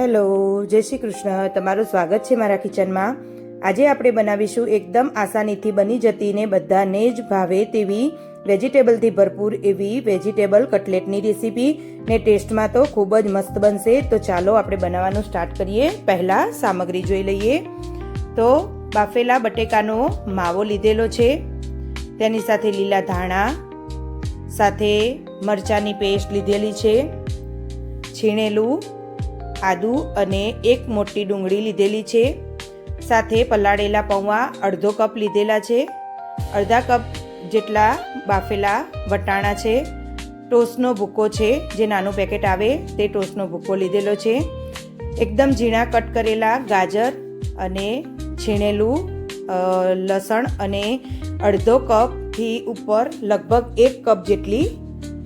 Hello, જય શ્રી કૃષ્ણ. તમારું સ્વાગત છે મારા કિચનમાં. આજે આપણે બનાવીશું એકદમ આસાનીથી બની જતી ને બધાને જ ભાવે તેવી વેજીટેબલથી ભરપૂર એવી વેજીટેબલ કટલેટની રેસીપી. ને ટેસ્ટમાં તો ખૂબ જ મસ્ત બનશે. તો ચાલો આપણે બનાવવાનું સ્ટાર્ટ કરીએ. પહેલાં સામગ્રી જોઈ લઈએ. તો બાફેલા બટેકાનો માવો લીધેલો છે. તેની સાથે લીલા ધાણા, સાથે મરચાંની પેસ્ટ લીધેલી છે. છીણેલું આદુ અને એક મોટી ડુંગળી લીધેલી છે. સાથે પલાળેલા પૌવા અડધો કપ લીધેલા છે. અડધા કપ જેટલા બાફેલા વટાણા છે. ટોસનો ભૂકો છે, જે નાનું પેકેટ આવે તે ટોસનો ભૂકો લીધેલો છે. એકદમ ઝીણા કટ કરેલા ગાજર અને છીણેલું લસણ અને અડધો કપથી ઉપર લગભગ એક કપ જેટલી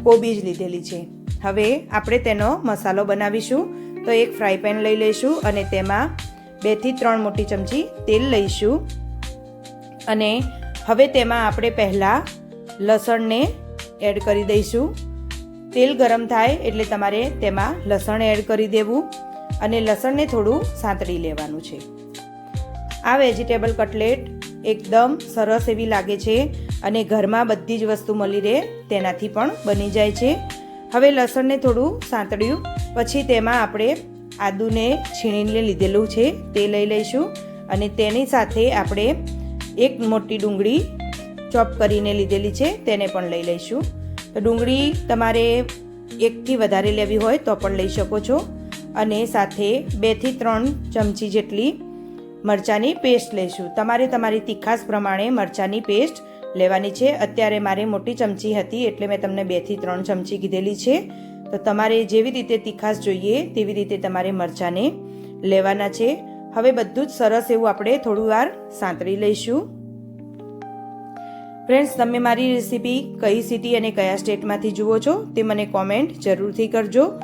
કોબીજ લીધેલી છે. હવે આપણે તેનો મસાલો બનાવીશું. તો એક ફ્રાય પેન લઈ લઈશું અને તેમાં બેથી ત્રણ મોટી ચમચી તેલ લઈશું. અને હવે તેમાં આપણે પહેલાં લસણને એડ કરી દઈશું. તેલ ગરમ થાય એટલે તમારે તેમાં લસણ એડ કરી દેવું અને લસણને થોડું સાંતળી લેવાનું છે. આ વેજીટેબલ કટલેટ એકદમ સરસ એવી લાગે છે અને ઘરમાં બધી જ વસ્તુ મળી રહે તેનાથી પણ બની જાય છે. હવે લસણને થોડું સાંતળ્યું. પછી તેમાં આપણે આદુને છીણીને લીધેલું છે, તે લઈ લઈશું. અને તેની સાથે આપણે એક મોટી ડુંગળી ચોપ કરીને લીધેલી છે, તેને પણ લઈ લઈશું. તો ડુંગળી તમારે એકથી વધારે લેવી હોય તો પણ લઈ શકો છો. અને સાથે બેથી ત્રણ ચમચી જેટલી મરચાંની પેસ્ટ લઈશું. તમારે તમારી તીખાસ પ્રમાણે મરચાંની પેસ્ટ લેવાની છે. અત્યારે મારે મોટી ચમચી હતી એટલે મેં તમને બેથી ત્રણ ચમચી કીધેલી છે. તો તમારે જેવી રીતે તીખાસ જોઈએ તેવી રીતે તમારે મરચાંને લેવાના છે. હવે બધું જ સરસ એવું આપણે થોડું વાર સાંતળી લઈશું. ફ્રેન્ડ્સ તમે મારી રેસીપી કઈ સિટી અને કયા સ્ટેટમાંથી જુઓ છો તે મને કોમેન્ટ જરૂરથી કરજો.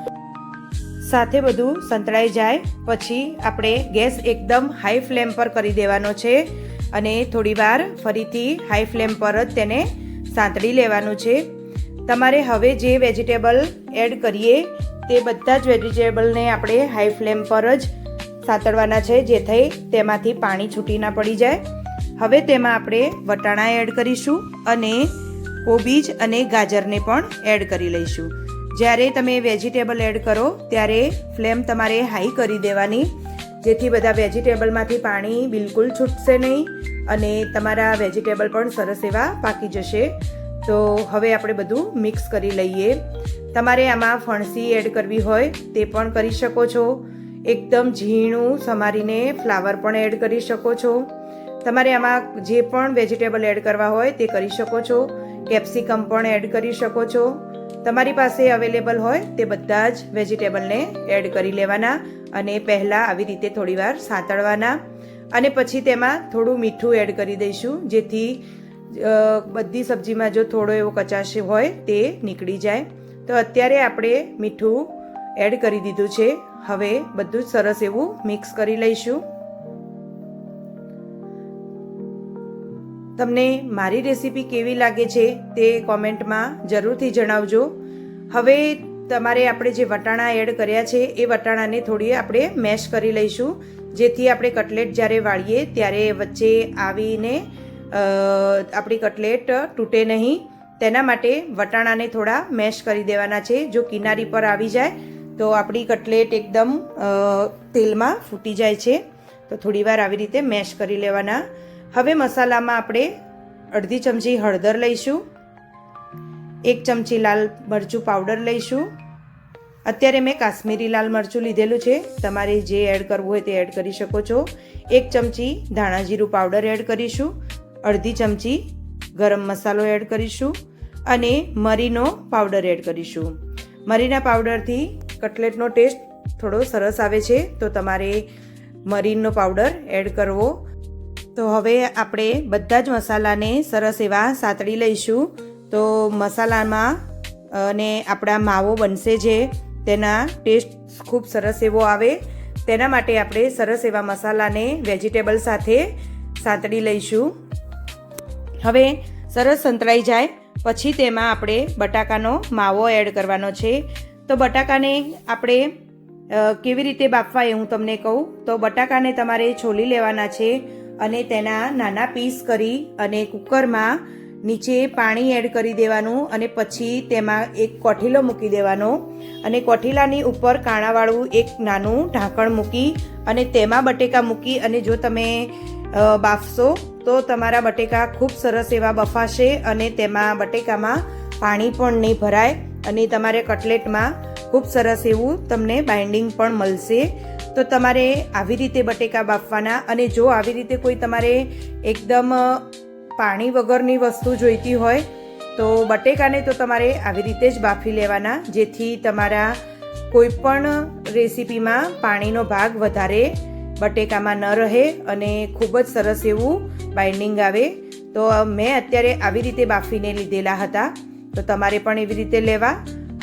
સાથે બધું સંતળાઈ જાય. પછી આપણે ગેસ એકદમ હાઈ ફ્લેમ પર કરી દેવાનો છે. અને થોડીવાર ફરીથી હાઈ ફ્લેમ પર જ તેને સાંતળી લેવાનું છે. તમારે હવે જે વેજીટેબલ એડ કરીએ, તે બધા જ વેજીટેબલને આપણે હાઈ ફ્લેમ પર જ સાંતળવાના છે જેથી તેમાંથી પાણી છૂટી ના પડી જાય. હવે તેમાં આપણે વટાણા એડ કરીશું અને કોબીજ અને ગાજરને પણ એડ કરી લઈશું. જ્યારે તમે વેજીટેબલ એડ કરો, ત્યારે ફ્લેમ તમારે હાઈ કરી દેવાની. જેથી બધા વેજીટેબલમાંથી પાણી બિલકુલ છૂટશે નહીં અને તમારા વેજીટેબલ પણ સરસ એવા પાકી જશે. તો હવે આપણે બધું મિક્સ કરી લઈએ. તમારે આમાં ફણસી એડ કરવી હોય તે પણ કરી શકો છો. એકદમ ઝીણું સમારીને ફ્લાવર પણ એડ કરી શકો છો. તમારે આમાં જે પણ વેજીટેબલ એડ કરવા હોય તે કરી શકો છો. કેપ્સિકમ પણ એડ કરી શકો છો. તમારી પાસે અવેલેબલ હોય તે બધા જ વેજીટેબલને એડ કરી લેવાના અને પહેલાં આવી રીતે થોડીવાર સાંતળવાના. અને પછી તેમાં થોડું મીઠું એડ કરી દઈશું, જેથી બધી સબ્જીમાં જો થોડો એવો કચાશ હોય તે નીકળી જાય. તો અત્યારે આપણે મીઠું એડ કરી દીધું છે. હવે બધું જ સરસ એવું મિક્સ કરી લઈશું. તમને મારી રેસીપી કેવી લાગે છે તે કોમેન્ટમાં જરૂરથી જણાવજો. હવે તમારે આપણે જે વટાણા એડ કર્યા છે, એ વટાણાને થોડી આપણે મેશ કરી લઈશું. જેથી આપણે કટલેટ જ્યારે વાળીએ ત્યારે વચ્ચે આવીને આપણી કટલેટ તૂટે નહીં. તેના માટે વટાણાને થોડા મેશ કરી દેવાના છે. જો કિનારી પર આવી જાય, તો આપણી કટલેટ એકદમ તેલમાં ફૂટી જાય છે. તો થોડીવાર આવી રીતે મેશ કરી લેવાના. હવે મસાલામાં આપણે અડધી ચમચી હળદર લઈશું, એક ચમચી લાલ મરચું પાવડર લઈશું. અત્યારે મેં કાશ્મીરી લાલ મરચું લીધેલું છે, તમારે જે એડ કરવું હોય તે એડ કરી શકો છો. એક ચમચી ધાણા જીરું પાવડર એડ કરીશું, અડધી ચમચી ગરમ મસાલો એડ કરીશું અને મરીનો પાવડર એડ કરીશું. મરીના પાવડરથી કટલેટનો ટેસ્ટ થોડો સરસ આવે છે, તો તમારે મરીનો પાવડર એડ કરવો તો હવે આપણે બધા જ મસાલાને સરસ એવા સાતળી લઈશું. તો મસાલામાં અને આપણા માવો બનશે જે, તેના ટેસ્ટ ખૂબ સરસ એવો આવે. તેના માટે આપણે સરસ એવા મસાલાને વેજીટેબલ સાથે સાંતળી લઈશું. હવે સરસ સંતળાઈ જાય, પછી તેમાં આપણે બટાકાનો માવો એડ કરવાનો છે. તો બટાકાને આપણે કેવી રીતે બાફવા એ હું તમને કહું. તો બટાકાને તમારે છોલી લેવાના છે. અને તેના નાના પીસ કરી અને કુકરમાં નીચે પાણી એડ કરી દેવાનું અને પછી તેમાં એક કોઠીલો મૂકી દેવાનો. અને કોઠીલાની ઉપર કાણાવાળું એક નાનું ઢાંકણ મૂકી અને તેમાં બટેકા મૂકી અને જો તમે બાફશો, તો તમારા બટેકા ખૂબ સરસ એવા બફાશે અને તેમાં બટેકામાં પાણી પણ નહીં ભરાય અને તમારે કટલેટમાં ખૂબ સરસ એવું તમને બાઇન્ડિંગ પણ મળશે. તો તમારે આવી રીતે બટેકા બાફવાના અને જો આવી રીતે કોઈ તમારે એકદમ પાણી વગરની વસ્તુ જોઈતી હોય, તો બટેકાને તો તમારે આવી રીતે જ બાફી લેવાના, જેથી તમારા કોઈ પણ રેસીપીમાં પાણીનો ભાગ વધારે બટેકામાં ન રહે અને ખૂબ જ સરસ એવું બાઇન્ડિંગ આવે. તો મેં અત્યારે આવી રીતે બાફીને લીધેલા હતા. તો તમારે પણ એવી રીતે લેવા.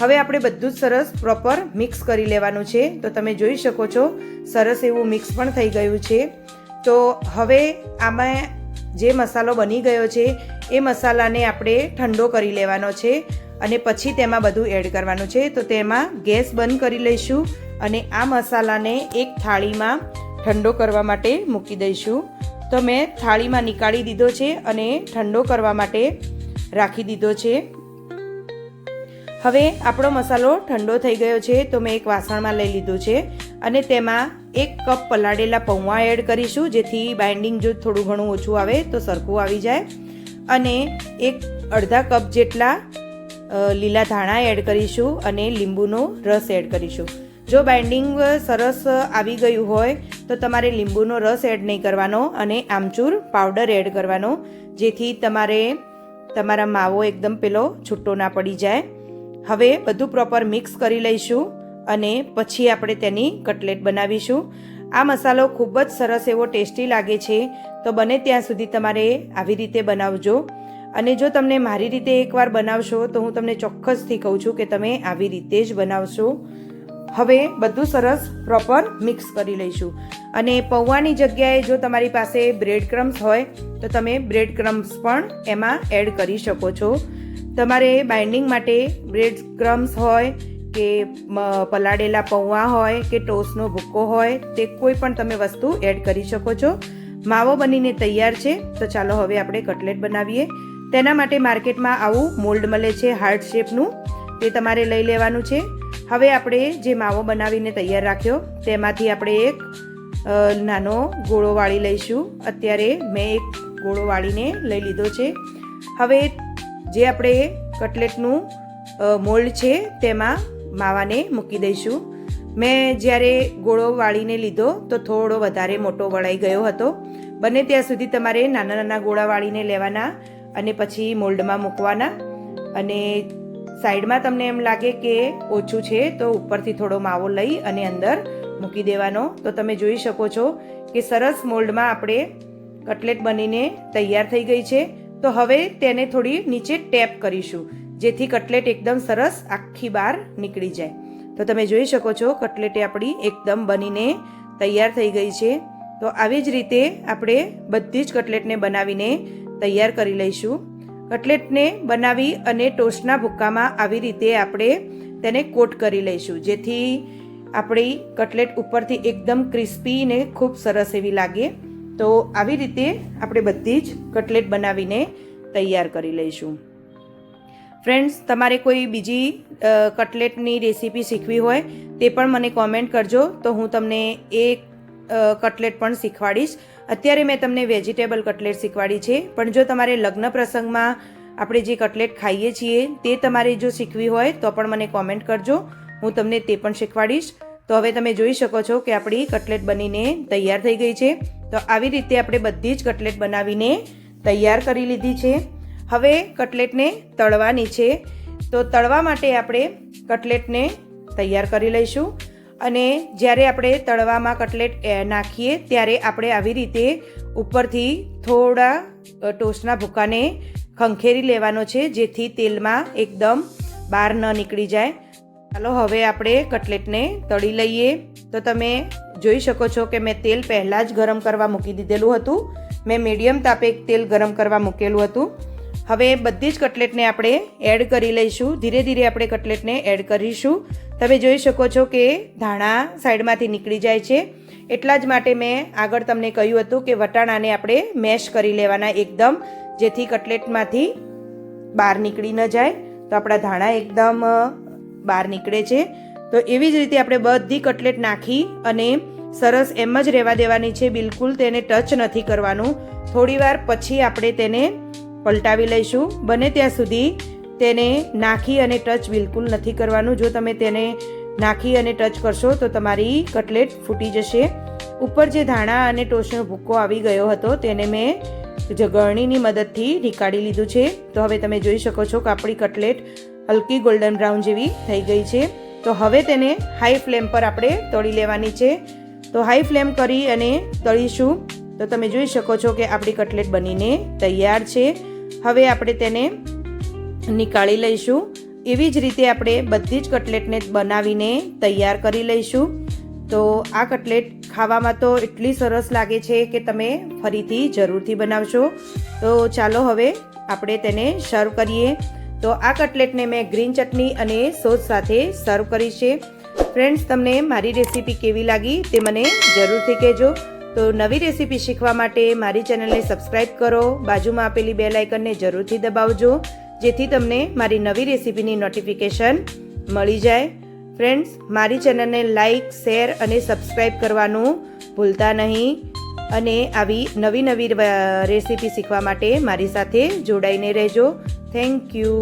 હવે આપણે બધું જ સરસ પ્રોપર મિક્સ કરી લેવાનું છે. તો તમે જોઈ શકો છો, સરસ એવું મિક્સ પણ થઈ ગયું છે. તો હવે આમાં જે મસાલો બની ગયો છે, એ મસાલાને આપણે ઠંડો કરી લેવાનો છે અને પછી તેમાં બધું એડ કરવાનું છે. તો તેમાં ગેસ બંધ કરી લઈશું અને આ મસાલાને એક થાળીમાં ઠંડો કરવા માટે મૂકી દઈશું. તો મેં થાળીમાં નીકાળી દીધો છે અને ઠંડો કરવા માટે રાખી દીધો છે. હવે આપણો મસાલો ઠંડો થઈ ગયો છે તો મેં એક વાસણમાં લઈ લીધું છે અને તેમાં એક કપ પલાળેલા પૌવા એડ કરીશું, જેથી બાઇન્ડિંગ જો થોડું ઘણું ઓછું આવે તો સરખું આવી જાય. અને એક અડધા કપ જેટલા લીલા ધાણા એડ કરીશું અને લીંબુનો રસ એડ કરીશું. જો બાઇન્ડિંગ સરસ આવી ગયું હોય તો તમારે લીંબુનો રસ એડ નહીં કરવાનો અને આમચૂર પાવડર એડ કરવાનો, જેથી તમારે તમારા માવો એકદમ પેલો છૂટો ના પડી જાય. હવે બધું પ્રોપર મિક્સ કરી લઈશું અને પછી આપણે તેની કટલેટ બનાવીશું. આ મસાલો ખૂબ જ સરસ એવો ટેસ્ટી લાગે છે, તો બને ત્યાં સુધી તમારે આવી રીતે બનાવજો. અને જો તમને મારી રીતે એકવાર બનાવશો, તો હું તમને ચોક્કસથી કહું છું કે તમે આવી રીતે જ બનાવશો. હવે બધું સરસ પ્રોપર મિક્સ કરી લઈશું. અને પૌવાની જગ્યાએ જો તમારી પાસે બ્રેડ ક્રમ્સ હોય, તો તમે બ્રેડ ક્રમ્સ પણ એમાં એડ કરી શકો છો. તમારે બાઇન્ડિંગ માટે બ્રેડ ક્રમ્સ હોય, કે પલાળેલા પૌવા હોય, કે ટોસનો ભૂક્કો હોય, તે કોઈ પણ તમે વસ્તુ એડ કરી શકો છો. માવો બનીને તૈયાર છે, તો ચાલો હવે આપણે કટલેટ બનાવીએ. તેના માટે માર્કેટમાં આવું મોલ્ડ મળે છે હાર્ટ શેપનું તે તમારે લઈ લેવાનું છે. હવે આપણે જે માવો બનાવીને તૈયાર રાખ્યો, તેમાંથી આપણે એક નાનો ગોળો વાળી લઈશું. અત્યારે મેં એક ગોળો વાળીને લઈ લીધો છે. હવે જે આપણે કટલેટનું મોલ્ડ છે, તેમાં માવાને મૂકી દઈશું. મેં જ્યારે ગોળો વાળીને લીધો, તો થોડો વધારે મોટો વળાઈ ગયો હતો. બને ત્યાં સુધી તમારે નાના નાના ગોળા વાળીને લેવાના અને પછી મોલ્ડમાં મૂકવાના. અને સાઈડમાં તમને એમ લાગે કે ઓછું છે, તો ઉપરથી થોડો માવો લઈ અને અંદર મૂકી દેવાનો. તો તમે જોઈ શકો છો કે સરસ મોલ્ડમાં આપણે કટલેટ બનીને તૈયાર થઈ ગઈ છે. તો હવે તેને થોડી નીચે ટેપ કરીશું, જેથી કટલેટ એકદમ સરસ આખી બહાર નીકળી જાય. તો તમે જોઈ શકો છો, કટલેટે આપણી એકદમ બનીને તૈયાર થઈ ગઈ છે. તો આવી જ રીતે આપણે બધી જ કટલેટને બનાવીને તૈયાર કરી લઈશું. કટલેટને બનાવી અને ટોસ્ટના ભૂક્કામાં આવી રીતે આપણે તેને કોટ કરી લઈશું. જેથી આપણી કટલેટ ઉપરથી એકદમ ક્રિસ્પી ને ખૂબ સરસ એવી લાગે. તો આવી રીતે આપણે બધી જ કટલેટ બનાવીને તૈયાર કરી લઈશું. ફ્રેન્ડ્સ, તમારે કોઈ બીજી કટલેટની રેસીપી શીખવી હોય તે પણ મને કોમેન્ટ કરજો. તો હું તમને એ કટલેટ પણ શીખવાડીશ. અત્યારે મેં તમને વેજીટેબલ કટલેટ શીખવાડી છે, પણ જો તમારે લગ્ન પ્રસંગમાં આપણે જે કટલેટ ખાઈએ છીએ, તે તમારે જો શીખવી હોય, તો પણ મને કોમેન્ટ કરજો. હું તમને તે પણ શીખવાડીશ. તો હવે તમે જોઈ શકો છો કે આપણી કટલેટ બનીને તૈયાર થઈ ગઈ છે. તો આવી રીતે આપણે બધી જ કટલેટ બનાવીને તૈયાર કરી લીધી છે. હવે કટલેટને તળવાની છે. તો તળવા માટે આપણે કટલેટને તૈયાર કરી લઈશું. અને જ્યારે આપણે તળવામાં કટલેટ નાખીએ, ત્યારે આપણે આવી રીતે ઉપરથી થોડા ટોસ્ટના ભૂકાને ખંખેરી લેવાનો છે, જેથી તેલમાં એકદમ બહાર ન નીકળી જાય. ચાલો, હવે આપણે કટલેટને તળી લઈએ. તો તમે જોઈ શકો છો કે મેં તેલ પહેલાં જ ગરમ કરવા મૂકી દીધેલું હતું. મેં મીડિયમ તાપે તેલ ગરમ કરવા મૂકેલું હતું. હવે બધી જ કટલેટને આપણે એડ કરી લઈશું. ધીરે ધીરે આપણે કટલેટને એડ કરીશું. તમે જોઈ શકો છો કે ધાણા સાઈડમાંથી નીકળી જાય છે. એટલા જ માટે મેં આગળ તમને કહ્યું હતું કે વટાણાને આપણે મેશ કરી લેવાના એકદમ, જેથી કટલેટમાંથી બહાર નીકળી ન જાય. તો આપણા ધાણા એકદમ બહાર નીકળે છે. તો એવી જ રીતે આપણે બધી કટલેટ નાખી અને સરસ એમ જ રહેવા દેવાની છે. બિલકુલ તેને ટચ નથી કરવાનું. થોડીવાર પછી આપણે તેને પલટાવી લઈશું. બને ત્યાં સુધી તેને નાખી અને ટચ બિલકુલ નથી કરવાનું. જો તમે તેને નાખી અને ટચ કરશો તો તમારી કટલેટ ફૂટી જશે. ઉપર જે ધાણા અને ટોસ્ટનો ભૂક્કો આવી ગયો હતો તેને મેં ગળણીની મદદથી નીકાળી લીધું છે. તો હવે તમે જોઈ શકો છો કે આપણી કટલેટ હલકી ગોલ્ડન બ્રાઉન જેવી થઈ ગઈ છે. તો હવે તેને હાઈ ફ્લેમ પર આપણે તળી લેવાની છે. તો હાઈ ફ્લેમ કરી અને તળીશું. તો તમે જોઈ શકો છો કે આપણી કટલેટ બનીને તૈયાર છે. હવે આપણે તેને નીકાળી લઈશું. એવી જ રીતે આપણે બધી જ કટલેટને બનાવીને તૈયાર કરી લઈશું. તો આ કટલેટ ખાવામાં તો એટલી સરસ લાગે છે કે તમે ફરીથી જરૂરથી બનાવશો. તો ચાલો હવે આપણે તેને સર્વ કરીએ. તો આ કટલેટને મેં ગ્રીન ચટણી અને સોસ સાથે સર્વ કરી છે. ફ્રેન્ડ્સ, તમને મારી રેસીપી કેવી લાગી તે મને જરૂરથી કહેજો. તો નવી રેસીપી શીખવા માટે મારી ચેનલને સબસ્ક્રાઈબ કરો. બાજુમાં આપેલી બે લાઇકનને જરૂરથી દબાવજો, જેથી તમને મારી નવી રેસીપીની નોટિફિકેશન મળી જાય. ફ્રેન્ડ્સ, મારી ચેનલને લાઇક, શેર અને સબસ્ક્રાઈબ કરવાનું ભૂલતા નહીં અને આવી નવી નવી રેસીપી શીખવા માટે મારી સાથે જોડાઈને રહેજો. Thank you.